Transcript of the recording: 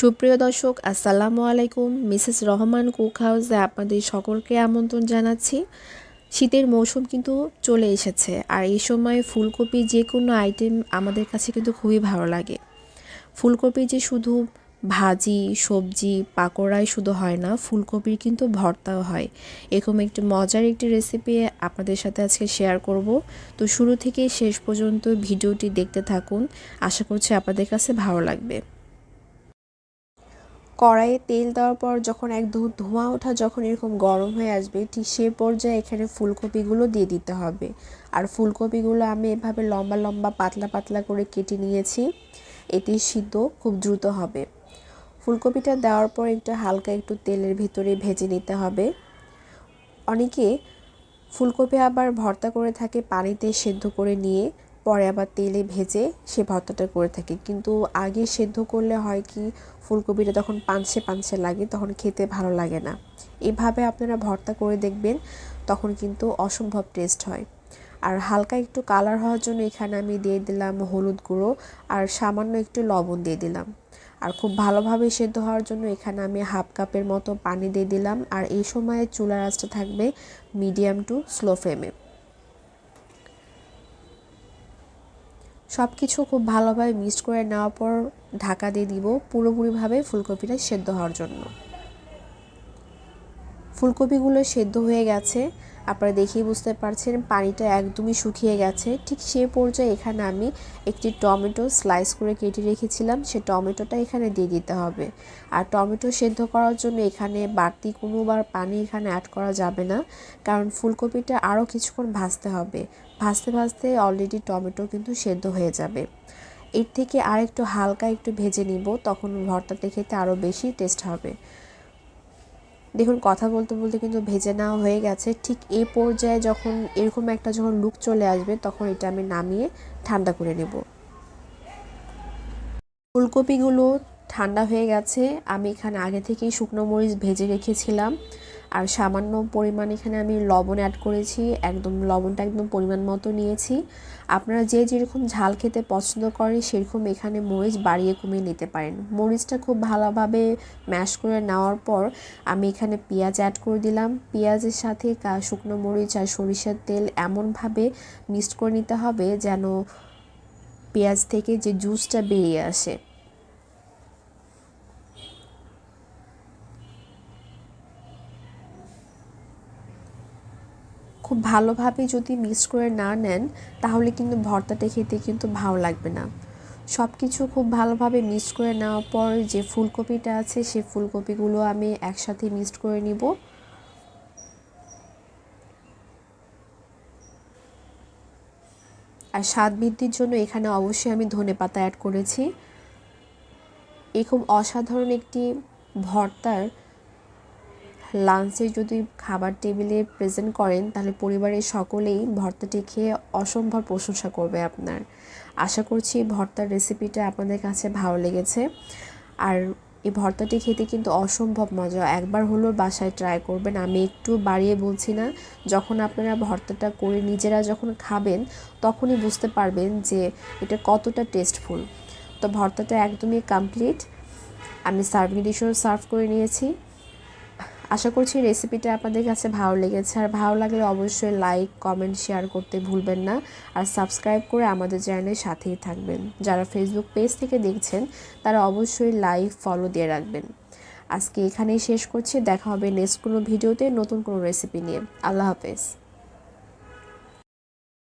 সুপ্রিয় দর্শক, আসসালামু আলাইকুম। মিসেস রহমান কুক হাউসে আপনাদের সকলকে আমন্ত্রণ জানাচ্ছি। শীতের মৌসুম কিন্তু চলে এসেছে, আর এই সময় ফুলকপি যে কোনো আইটেম আমাদের কাছে কিন্তু খুবই ভালো লাগে। ফুলকপি যে শুধু ভাজি, সবজি, পাকোড়াই শুধু হয় না, ফুলকপির কিন্তু ভর্তাও হয়। এরকম একটি মজার একটি রেসিপি আপনাদের সাথে আজকে শেয়ার করব। তো শুরু থেকে শেষ পর্যন্ত ভিডিওটি দেখতে থাকুন। আশা করছি আপনাদের কাছে ভালো লাগবে। কড়াইয়ে তেল দেওয়ার পর যখন এক ধোঁয়া ওঠা যখন এরকম গরম হয়ে আসবে, ঠিক সে পর্যায়ে এখানে ফুলকপিগুলো দিয়ে দিতে হবে। আর ফুলকপিগুলো আমি এভাবে লম্বা লম্বা পাতলা পাতলা করে কেটে নিয়েছি। এটি সিদ্ধ খুব দ্রুত হবে। ফুলকপিটা দেওয়ার পর একটু হালকা একটু তেলের ভিতরে ভেজে নিতে হবে। অনেকে ফুলকপি আবার ভর্তা করে থাকে পানিতে সেদ্ধ করে নিয়ে পরে আবার তেলে ভেজে সে ভর্তাটা করে থাকি। কিন্তু আগে সেদ্ধ করলে হয় কি, ফুলকপিটা তখন পানসে পানসে লাগে তখন খেতে ভালো লাগে না। এভাবে আপনারা ভর্তা করে দেখবেন, তখন কিন্তু অসম্ভব টেস্ট হয়। আর হালকা একটু কালার হওয়ার জন্য এখানে আমি দিয়ে দিলাম হলুদ গুঁড়ো আর সামান্য একটু লবণ দিয়ে দিলাম। আর খুব ভালোভাবে সেদ্ধ হওয়ার জন্য এখানে আমি হাফ কাপের মতো পানি দিয়ে দিলাম। আর এই সময়ে চুলার আঁচটা থাকবে মিডিয়াম টু স্লো ফ্লেমে সব কিছু খুব ভালোভাবে মিক্সড করে নেওয়ার পর ঢাকা দিয়ে দিব পুরোপুরিভাবে ফুলকপিটা সেদ্ধ হওয়ার জন্য। ফুলকপিগুলো সেদ্ধ হয়ে গেছে। আপনারা দেখেই বুঝতে পারছেন, পানিটা একদমই শুকিয়ে গেছে। ঠিক সে পর্যায়ে এখানে আমি একটি টমেটো স্লাইস করে কেটে রেখেছিলাম। সে টমেটোটা এখানে দিয়ে দিতে হবে। আর টমেটো সেদ্ধ করার জন্য এখানে বাড়তি কোনোবার পানি এখানে অ্যাড করা যাবে না। কারণ ফুলকপিটা আরও কিছুক্ষণ ভাজতে হবে। ভাজতে ভাজতে অলরেডি টমেটো কিন্তু সেদ্ধ হয়ে যাবে। এর থেকে আর একটু হালকা একটু ভেজে নিব, তখন ভর্তাতে খেতে আরও বেশি টেস্ট হবে। দেখুন, কথা বলতে বলতে কিন্তু ভেজে নেওয়া হয়ে গেছে। ঠিক এ পর্যায়ে যখন, এরকম একটা যখন লুক চলে আসবে, তখন এটা আমি নামিয়ে ঠান্ডা করে নেব। ফুলকপিগুলো ঠান্ডা হয়ে গেছে। আমি এখানে আগে থেকেই শুকনো মরিচ ভেজে রেখেছিলাম। আর সামান্য পরিমাণ এখানে আমি লবণ অ্যাড করেছি, একদম লবণটা একদম পরিমাণ মতো নিয়েছি। আপনারা যে যেরকম ঝাল খেতে পছন্দ করেন, সেরকম এখানে মরিচ বাড়িয়ে কমিয়ে নিতে পারেন। মরিচটা খুব ভালোভাবে ম্যাশ করে নেওয়ার পর আমি এখানে পেঁয়াজ অ্যাড করে দিলাম। পেঁয়াজের সাথে শুকনো মরিচ আর সরিষার তেল এমনভাবে মিক্সড করে নিতে হবে যেন পেঁয়াজ থেকে যে জুসটা বেরিয়ে আসে। খুব ভালোভাবে যদি মিক্স করে না নেন, তাহলে কিন্তু ভর্তাটা খেতে কিন্তু ভালো লাগবে না। সব কিছু খুব ভালোভাবে মিক্স করে নেওয়ার পর যে ফুলকপিটা আছে সেই ফুলকপিগুলো আমি একসাথে মিক্সড করে নিব। আর স্বাদ বৃদ্ধির জন্য এখানে অবশ্যই আমি ধনে পাতা অ্যাড করেছি। এরকম অসাধারণ একটি ভর্তার লাঞ্চে যদি খাবার টেবিলে প্রেজেন্ট করেন, তাহলে পরিবারের সকলেই ভর্তাটি খেয়ে অসম্ভব প্রশংসা করবে আপনার। আশা করছি ভর্তার রেসিপিটা আপনাদের কাছে ভালো লেগেছে। আর এই ভর্তাটি খেতে কিন্তু অসম্ভব মজা। একবার হলো বাসায় ট্রাই করবেন। আমি একটু বাড়িয়ে বলছি না, যখন আপনারা ভর্তাটা করে নিজেরা যখন খাবেন, তখনই বুঝতে পারবেন যে এটা কতটা টেস্টফুল তো ভর্তাটা একদমই কমপ্লিট আমি সার্ভিং ডিশও সার্ভ করে নিয়েছি। আশা করছি রেসিপিটা আপনাদের কাছে ভালো লেগেছে। আর ভালো লাগলে অবশ্যই লাইক কমেন্ট শেয়ার করতে ভুলবেন না। আর সাবস্ক্রাইব করে আমাদের চ্যানেলের সাথেই থাকবেন। যারা ফেসবুক পেজ থেকে দেখছেন, তারা অবশ্যই লাইক ফলো দিয়ে রাখবেন। আজকে এখানেই শেষ করছি। দেখা হবে নেক্সট কোনো ভিডিওতে নতুন কোনো রেসিপি নিয়ে। আল্লাহ হাফেজ।